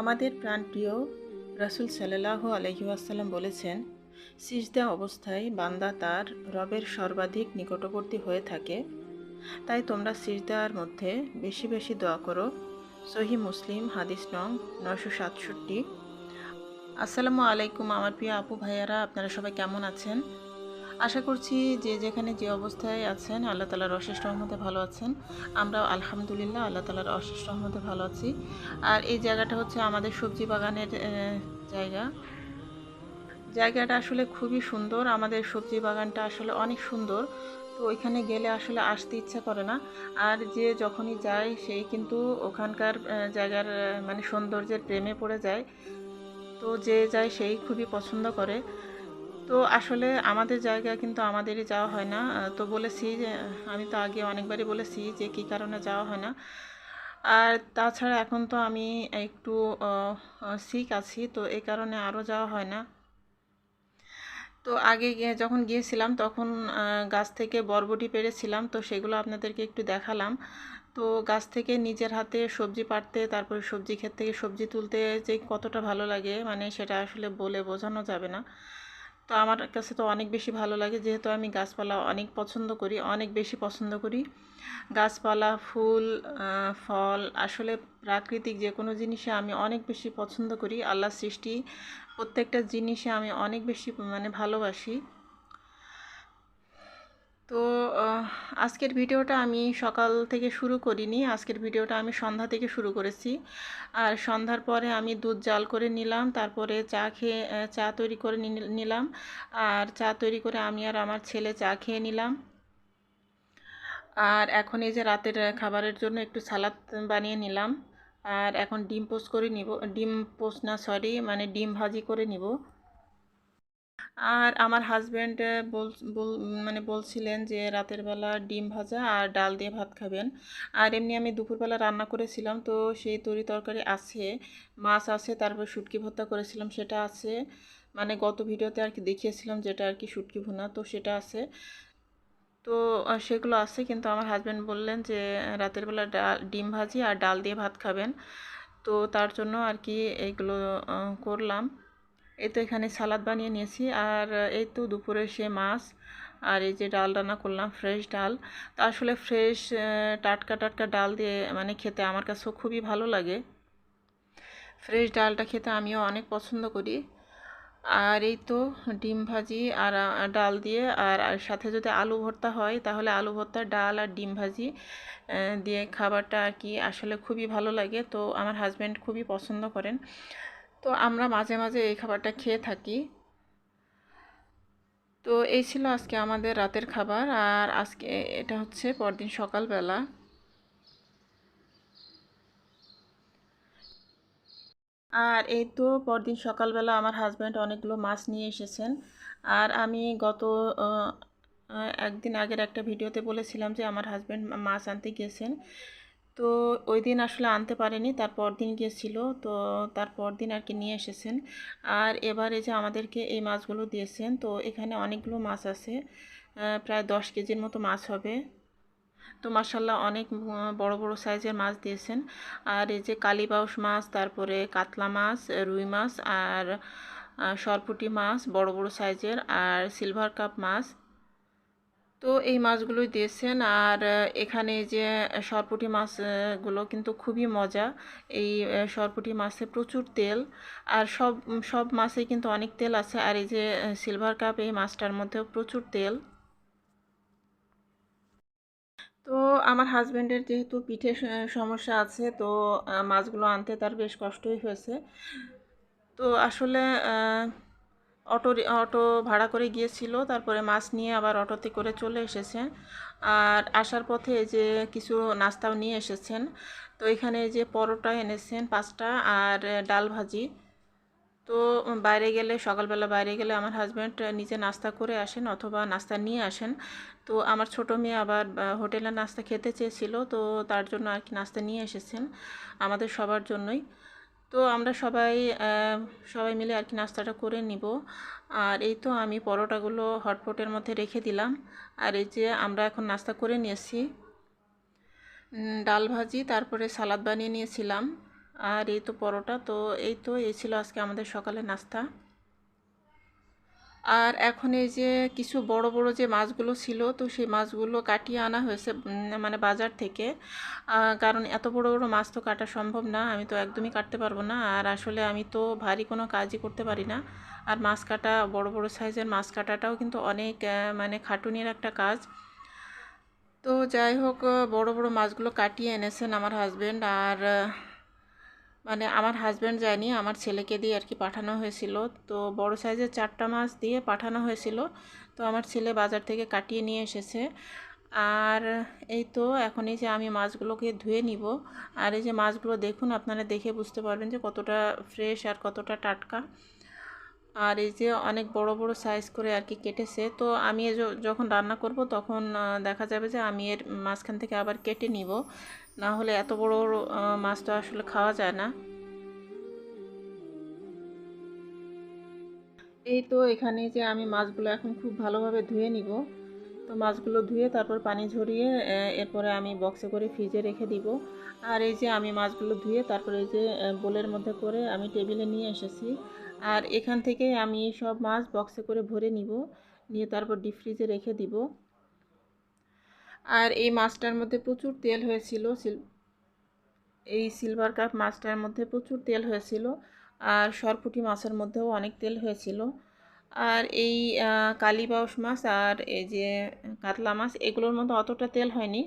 আমাদের প্রাণপ্রিয় রাসুল সাল্লাহ আলহিউসাল্লাম বলেছেন, সিজদা অবস্থায় বান্দা তার রবের সর্বাধিক নিকটবর্তী হয়ে থাকে। তাই তোমরা সিজদার মধ্যে বেশি বেশি দোয়া করো। সহি মুসলিম হাদিস নং নয়শো সাতষট্টি। আসসালামু আলাইকুম আমার প্রিয় আপু ভাইয়ারা, আপনারা সবাই কেমন আছেন? আশা করছি যে যেখানে যে অবস্থায় আছেন, আল্লাহ তালার অশেষ রহমতে ভালো আছেন। আমরাও আলহামদুলিল্লাহ আল্লাহ তালার অশেষ রহমতে ভালো আছি। আর এই জায়গাটা হচ্ছে আমাদের সবজি বাগানের জায়গা। জায়গাটা আসলে খুবই সুন্দর। আমাদের সবজি বাগানটা আসলে অনেক সুন্দর। তো ওইখানে গেলে আসলে আসতে ইচ্ছা করে না। আর যে যখনই যায়, সেই কিন্তু ওখানকার জায়গার মানে সৌন্দর্যের প্রেমে পড়ে যায়। তো যে যায়, সেই খুবই পছন্দ করে। তো আসলে আমাদের জায়গা কিন্তু আমাদেরই যাওয়া হয় না। তো বলেছি যে, আমি তো আগে অনেকবারই বলেছি যে, কী কারণে যাওয়া হয় না। আর তাছাড়া এখন তো আমি একটু সিক আছি, তো এই কারণে আরও যাওয়া হয় না। তো আগে যখন গিয়েছিলাম, তখন গাছ থেকে বরবটি পেরেছিলাম, তো সেগুলো আপনাদেরকে একটু দেখালাম। তো গাছ থেকে নিজের হাতে সবজি পাড়তে, তারপরে সবজি ক্ষেত থেকে সবজি তুলতে যে কতটা ভালো লাগে মানে সেটা আসলে বলে বোঝানো যাবে না। তো আমার কাছে তো অনেক বেশি ভালো লাগে, যেহেতু আমি গাছপালা অনেক পছন্দ করি, অনেক বেশি পছন্দ করি। গাছপালা, ফুল ফল, আসলে প্রাকৃতিক যে কোনো জিনিসে আমি অনেক বেশি পছন্দ করি। আল্লাহ সৃষ্টি, প্রত্যেকটা জিনিসে আমি অনেক বেশি মানে ভালোবাসি। তো আজকের ভিডিওটা আমি সকাল থেকে শুরু করিনি। আজকের ভিডিওটা আমি সন্ধ্যা থেকে শুরু করেছি। আর সন্ধ্যার পরে আমি দুধ জাল করে নিলাম, তারপরে চা খেয়ে চা তৈরি করে নিলাম। আর চা তৈরি করে আমি আর আমার ছেলে চা খেয়ে নিলাম। আর এখন এই যে রাতের খাবারের জন্য একটু সালাদ বানিয়ে নিলাম। আর এখন ডিম পোস্ট করে নিব, ডিম পোস্ট না সরি মানে ডিম ভাজি করে নিব। আর আমার হাজব্যান্ড বল মানে বলছিলেন যে রাতের বেলা ডিম ভাজা আর ডাল দিয়ে ভাত খাবেন। আর এমনি আমি দুপুরবেলা রান্না করেছিলাম, তো সেই তরি তরকারি আছে, মাছ আছে, তারপর শুটকি ভর্তা করেছিলাম, সেটা আছে। মানে গত ভিডিওতে আর কি দেখিয়েছিলাম যেটা আর কি শুটকি ভুনা, তো সেটা আছে। তো সেগুলো আছে, কিন্তু আমার হাজব্যান্ড বললেন যে রাতের বেলা ডাল ডিম ভাজি আর ডাল দিয়ে ভাত খাবেন। তো তার জন্য আর কি এইগুলো করলাম। এই তো এখানে সালাদ বানিয়ে নিয়েছি। আর এই তো দুপুরে সে মাছ আর এই যে ডাল রান্না করলাম ফ্রেশ ডাল। তা আসলে ফ্রেশ টাটকা টাটকা ডাল দিয়ে মানে খেতে আমার কাছেও খুবই ভালো লাগে। ফ্রেশ ডালটা খেতে আমিও অনেক পছন্দ করি। আর এই তো ডিম ভাজি আর ডাল দিয়ে। আর সাথে যদি আলু ভর্তা হয়, তাহলে আলু ভর্তা, ডাল আর ডিম ভাজি দিয়ে খাবারটা আর কি আসলে খুবই ভালো লাগে। তো আমার হাজব্যান্ড খুবই পছন্দ করেন। তো আমরা মাঝে মাঝে এই খাবারটা খেয়ে থাকি। তো এই ছিল আজকে আমাদের রাতের খাবার আর আজকে এটা হচ্ছে পরদিন সকালবেলা। আর এই তো পরদিন সকালবেলা আমার হাজব্যান্ড অনেকগুলো মাছ নিয়ে এসেছেন। আর আমি গত একদিন আগের একটা ভিডিওতে বলেছিলাম যে আমার হাজব্যান্ড মাছ আনতে গিয়েছেন তো ওই দিন আসলে আনতে পারেনি তারপর দিন গিয়েছিল, তো তারপর দিন আর কি নিয়ে এসেছেন। আর এবারে যে আমাদেরকে এই মাছগুলো দিয়েছেন, তো এখানে অনেকগুলো মাছ আছে প্রায় দশ কেজির মতো মাছ হবে। তো মাসাল্লাহ অনেক বড় বড় সাইজের মাছ দিয়েছেন। আর এই যে কালীবাউস মাছ, তারপরে কাতলা মাছ, রুই মাছ, আর সরপুঁটি মাছ, বড় বড় সাইজের, আর সিলভার কাপ মাছ তো এই মাছগুলোই দিয়েছেন। আর এখানে যে সরপুটি মাছগুলো কিন্তু খুবই মজা। এই সরপুটি মাছে প্রচুর তেল। আর সব সব মাছেই কিন্তু অনেক তেল আছে। আর এই যে সিলভার কাপ এই মাছটার মধ্যেও প্রচুর তেল। তো আমার হাজব্যান্ডের যেহেতু পিঠে সমস্যা আছে, তো মাছগুলো আনতে তার বেশ কষ্টই হয়েছে। তো আসলে অটো অটো ভাড়া করে গিয়েছিল, তারপরে মাছ নিয়ে আবার অটোতে করে চলে এসেছে আর আসার পথে যে কিছু নাস্তাও নিয়ে এসেছেন। তো এখানে যে পরোটা এনেছেন, পাঁচটা আর ডাল ভাজি। তো বাইরে গেলে, সকালবেলা বাইরে গেলে আমার হাজব্যান্ড নিজে নাস্তা করে আসেন অথবা নাস্তা নিয়ে আসেন। তো আমার ছোট মেয়ে আবার হোটেলে নাস্তা খেতে চেয়েছিল, তো তার জন্য আর কি নাস্তা নিয়ে এসেছেন আমাদের সবার জন্যই। তো আমরা সবাই সবাই মিলে আর কি নাস্তাটা করে নিব। আর এই তো আমি পরোটাগুলো হটপটের মধ্যে রেখে দিলাম। আর এই যে আমরা এখন নাস্তা করে নিয়েছি। ডাল ভাজি, তারপরে সালাদ বানিয়ে নিয়েছিলাম। আর এই তো পরোটা, তো এই তো এই ছিল আজকে আমাদের সকালে নাস্তা। আর এখন এই যে কিছু বড় বড় যে মাছগুলো ছিল, তো সেই মাছগুলো কাটিয়ে আনা হয়েছে মানে বাজার থেকে। কারণ এত বড় বড় মাছ তো কাটা সম্ভব না, আমি তো একদমই কাটতে পারব না। আর আসলে আমি তো ভারী কোনো কাজই করতে পারি না। আর মাছ কাটা, বড় বড় সাইজের মাছ কাটাটাও কিন্তু অনেক মানে খাটুনির একটা কাজ। তো যাই হোক, বড় বড় মাছগুলো কাটিয়ে এনেছেন আমার হাজব্যান্ড আর মানে আমার হাজব্যান্ড যায়নি আমার ছেলেকে দিয়ে আর কি পাঠানো হয়েছিল। তো বড় সাইজের চারটা মাছ দিয়ে পাঠানো হয়েছিল। তো আমার ছেলে বাজার থেকে কাটিয়ে নিয়ে এসেছে। আর এই তো এখন এই যে আমি মাছগুলোকে ধুয়ে নিব। আর এই যে মাছগুলো দেখুন, আপনারা দেখে বুঝতে পারবেন যে কতটা ফ্রেশ আর কতটা টাটকা। আর এই যে অনেক বড় বড় সাইজ করে আর কি কেটেছে। তো আমি যখন রান্না করব তখন দেখা যাবে যে আমি এর মাঝখান থেকে আবার কেটে নিব। না হলে এত বড় মাছ তো আসলে খাওয়া যায় না। এই তো এখানে যে আমি মাছগুলো এখন খুব ভালোভাবে ধুয়ে নিব। তো মাছগুলো ধুয়ে তারপর পানি ঝরিয়ে এরপরে আমি বক্সে করে ফ্রিজে রেখে দিব। আর এই যে আমি মাছগুলো ধুয়ে তারপরে এই যে বোলের মধ্যে করে আমি টেবিলে নিয়ে এসেছি। আর এখান থেকে আমি সব মাছ বক্সে করে ভরে নিব। নিয়ে তারপর ডিপ ফ্রিজে রেখে দিব। আর এই মাছটার মধ্যে প্রচুর তেল হয়েছিল এই সিলভার কাপ মাছটার মধ্যে প্রচুর তেল হয়েছিল আর সরপুঁটি মাছের মধ্যেও অনেক তেল হয়েছিল। আর এই কালীবাউস মাছ আর এই যে কাতলা মাছ, এগুলোর মধ্যে অতটা তেল হয়নি।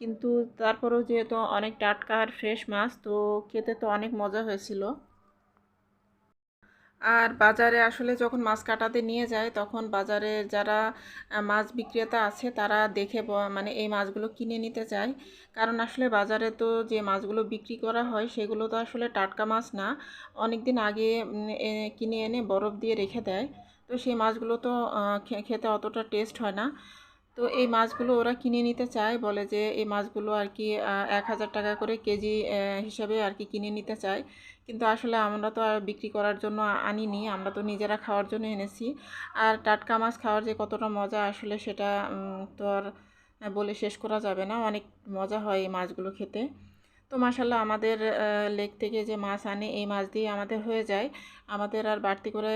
কিন্তু তারপরেও যেহেতু অনেক টাটকা আর ফ্রেশ মাছ, তো খেতে তো অনেক মজা হয়েছিল। আর বাজারে আসলে যখন মাছ কাটাতে নিয়ে যায়, তখন বাজারে যারা মাছ বিক্রেতা আছে, তারা দেখে মানে এই মাছগুলো কিনে নিতে চায় কারণ আসলে বাজারে তো যে মাছগুলো বিক্রি করা হয়, সেগুলো তো আসলে টাটকা মাছ না। অনেক দিন আগে কিনে এনে বরফ দিয়ে রেখে দেয়। তো সেই মাছগুলো তো খেতে অতটা টেস্ট হয় না। তো এই মাছগুলো ওরা কিনে নিতে চায়, বলে যে এই মাছগুলো আর কি এক হাজার টাকা করে কেজি হিসাবে আর কি কিনে নিতে চায়। কিন্তু আসলে আমরা তো আর বিক্রি করার জন্য আনিনি, আমরা তো নিজেরা খাওয়ার জন্য এনেছি। আর টাটকা মাছ খাওয়ার যে কতটা মজা আসলে সেটা তো আর বলে শেষ করা যাবে না, অনেক মজা হয় এই মাছগুলো খেতে। তো মাসাল্লাহ আমাদের লেক থেকে যে মাছ আনে, এই মাছ দিয়ে আমাদের হয়ে যায়। আমাদের আর বাড়তি করে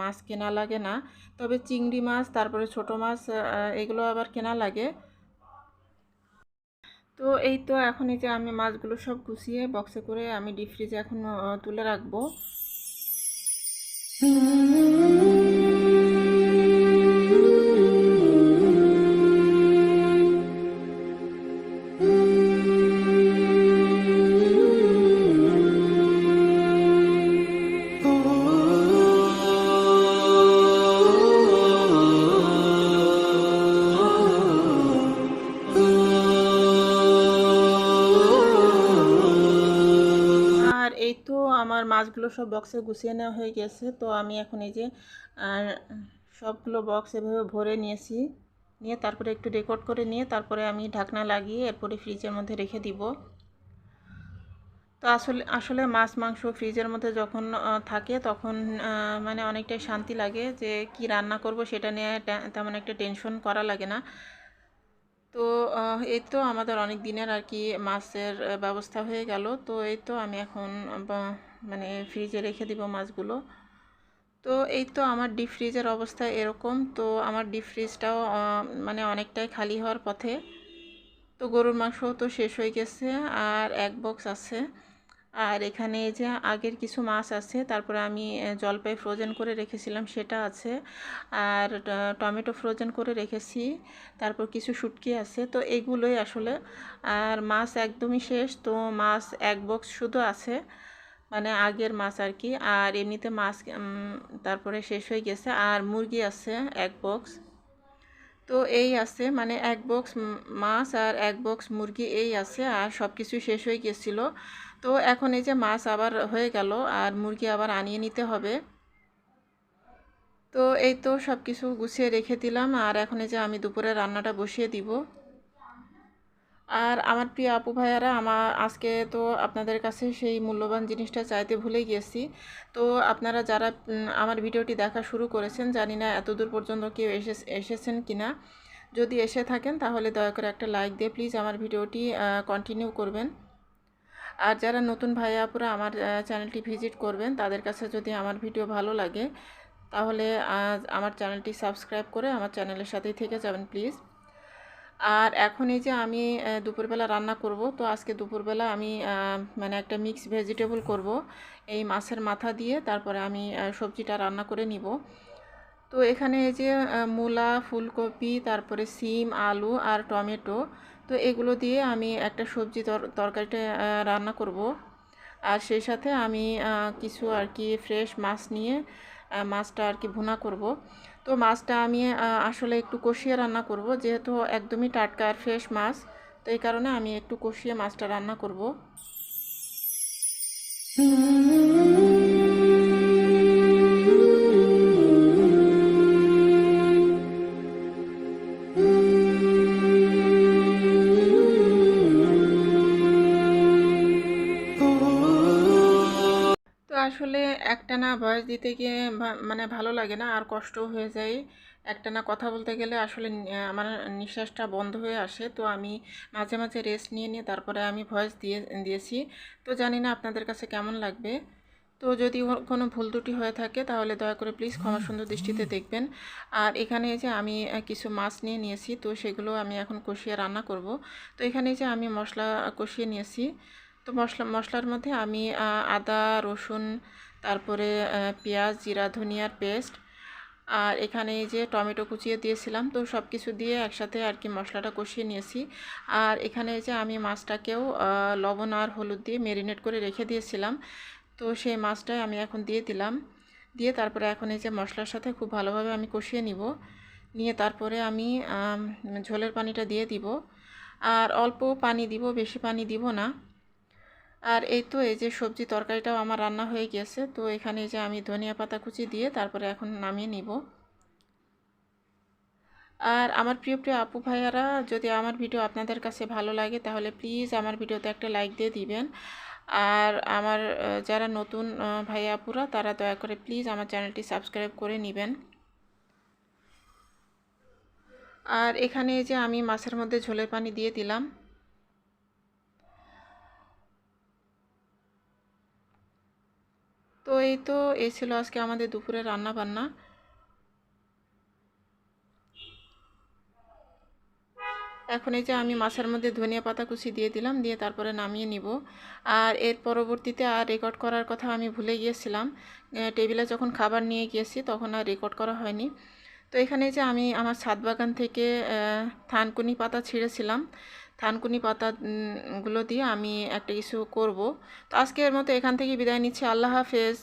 মাছ কেনা লাগে না। তবে চিংড়ি মাছ, তারপরে ছোট মাছ এগুলো আবার কেনা লাগে। তো এই তো এখন এই যে আমি মাছগুলো সব গুছিয়ে বক্সে করে আমি ডিপ ফ্রিজে এখন তুলে রাখব। আমার মাছগুলো সব বক্সে গুছিয়ে নেওয়া হয়ে গেছে। তো আমি এখন এই যে সবগুলো বক্স এভাবে ভরে নিয়েছি। নিয়ে তারপরে একটু রেকর্ড করে নিয়ে তারপরে আমি ঢাকনা লাগিয়ে এরপরে ফ্রিজের মধ্যে রেখে দিব। তো আসলে আসলে মাছ, মাংস ফ্রিজের মধ্যে যখন থাকে তখন মানে অনেকটাই শান্তি লাগে যে কি রান্না করব সেটা নিয়ে তেমন একটা টেনশন করা লাগে না। তো এই তো আমাদের অনেক দিনের আর কি মাছের ব্যবস্থা হয়ে গেল। তো এই তো আমি এখন মানে ফ্রিজে রেখে দিব মাছগুলো। তো এই তো আমার ডিপ ফ্রিজের অবস্থা এরকম। তো আমার ডিপ ফ্রিজটাও মানে অনেকটাই খালি হওয়ার পথে। তো গরুর মাংস তো শেষ হয়ে গেছে, আর এক বক্স আছে। আর এখানে যে আগের কিছু মাছ আছে, তারপরে আমি জলপাই ফ্রোজেন করে রেখেছিলাম, সেটা আছে। আর টমেটো ফ্রোজেন করে রেখেছি। তারপর কিছু শুটকি আছে, তো এগুলোই আসলে। আর মাছ একদমই শেষ, তো মাছ এক বক্স শুধু আছে। মানে আগের মাছ আর কি আর এমনিতে মাছ তারপরে শেষ হয়ে গেছে। আর মুরগি আছে, এক বক্স তো এই আছে মানে এক বক্স মাছ আর এক বক্স মুরগি এই আছে। আর সব কিছু শেষ হয়ে গেছিল। তো এখন এই যে মাছ আবার হয়ে গেল, আর মুরগি আবার আনিয়ে নিতে হবে। তো এই তো সব কিছু গুছিয়ে রেখে দিলাম। আর এখন এই যে আমি দুপুরে রান্নাটা বসিয়ে দিব। আর আমার প্রিয় আপু ভাইয়ারা, আমার আজকে তো আপনাদের কাছে সেই মূল্যবান জিনিসটা চাইতে ভুলে গেছি তো আপনারা যারা আমার ভিডিওটি দেখা শুরু করেছেন, জানি না এত দূর পর্যন্ত কেউ এসে এসেছেন কি না যদি এসে থাকেন, তাহলে দয়া করে একটা লাইক দিয়ে প্লিজ আমার ভিডিওটি কন্টিনিউ করবেন। আর যারা নতুন ভাই আপুরা আমার চ্যানেলটি ভিজিট করবেন, তাদের কাছে যদি আমার ভিডিও ভালো লাগে, তাহলে আমার চ্যানেলটি সাবস্ক্রাইব করে আমার চ্যানেলের সাথেই থেকে যাবেন প্লিজ। আর এখন এই যে আমি দুপুরবেলা রান্না করব, তো আজকে দুপুরবেলা আমি মানে একটা মিক্স ভেজিটেবল করব। এই মাছের মাথা দিয়ে তারপরে আমি সবজিটা রান্না করে নিব। তো এখানে এই যে মূলা, ফুলকপি, তারপরে সিম, আলু আর টমেটো, তো এগুলো দিয়ে আমি একটা সবজি তর- তরকারিটা রান্না করব। আর সেই সাথে আমি কিছু আর কি ফ্রেশ মাছ নিয়ে মাছটা আর কি ভুনা করব। তো মাছটা আমি আসলে একটু কষিয়ে রান্না করব। যেহেতু একদমই টাটকা আর ফ্রেশ মাছ, তো এই কারণে আমি একটু কষিয়ে মাছটা রান্না করব। আসলে একটানা ভয়েস দিতে গিয়ে মানে ভালো লাগে না, আর কষ্টও হয়ে যায়। একটানা কথা বলতে গেলে আসলে আমার নিঃশ্বাসটা বন্ধ হয়ে আসে। তো আমি মাঝে মাঝে রেস্ট নিয়ে নিয়ে তারপরে আমি ভয়েস দিয়ে, দিয়েছি। তো জানি না আপনাদের কাছে কেমন লাগবে। তো যদি কোনো ভুল ত্রুটি হয়ে থাকে তাহলে দয়া করে প্লিজ ক্ষমা সুন্দর দৃষ্টিতে দেখবেন। আর এখানে যে আমি কিছু মাছ নিয়ে নিয়েছি, তো সেগুলো আমি এখন কষিয়ে রান্না করব। তো এখানে যে আমি মশলা কষিয়ে নিয়েছি তো মশলা, মশলার মধ্যে আমি আদা, রসুন, তারপরে পেঁয়াজ, জিরা, ধনিয়ার পেস্ট আর এখানে যে টমেটো কুচিয়ে দিয়েছিলাম। তো সব কিছু দিয়ে একসাথে আর কি মশলাটা কষিয়ে নিয়েছি। আর এখানে যে আমি মাছটাকেও লবণ আর হলুদ দিয়ে মেরিনেট করে রেখে দিয়েছিলাম। তো সেই মাছটাই আমি এখন দিয়ে দিলাম। দিয়ে তারপরে এখন এই যে মশলার সাথে খুব ভালোভাবে আমি কষিয়ে নিব। নিয়ে তারপরে আমি ঝোলের পানিটা দিয়ে দিব। আর অল্প পানি দিব, বেশি পানি দিব না। আর এই তো এই যে সবজি তরকারিটাও আমার রান্না হয়ে গেছে, তো এখানে যে আমি ধনিয়া পাতা কুচি দিয়ে তারপরে এখন নামিয়ে নিব। আর আমার প্রিয় প্রিয় আপু ভাইয়ারা, যদি আমার ভিডিও আপনাদের কাছে ভালো লাগে, তাহলে প্লিজ আমার ভিডিওতে একটা লাইক দিয়ে দিবেন। আর আমার যারা নতুন ভাইয়া আপুরা, তারা দয়া করে প্লিজ আমার চ্যানেলটি সাবস্ক্রাইব করে নেবেন। আর এখানে যে আমি মাছের মধ্যে ঝোলের পানি দিয়ে দিলাম। তো এই তো, এই ছিল আজকে আমাদের দুপুরে রান্না বান্না এখন এই যে আমি মাছের মধ্যে ধনিয়া পাতা কুচি দিয়ে দিলাম, দিয়ে তারপরে নামিয়ে নিব। আর এর পরবর্তীতে আর রেকর্ড করার কথা আমি ভুলে গিয়েছিলাম। টেবিলে যখন খাবার নিয়ে গিয়েছি, তখন আর রেকর্ড করা হয়নি। তো এখানে যে আমি আমার ছাদ বাগান থেকে থানকুনি পাতা ছিঁড়েছিলাম। থানকুনি পাতাগুলো গুলো দিয়ে আমি একটা কিছু করব। তো আজকের মতো এখান থেকে বিদায় নিচ্ছি। আল্লাহ হাফেজ।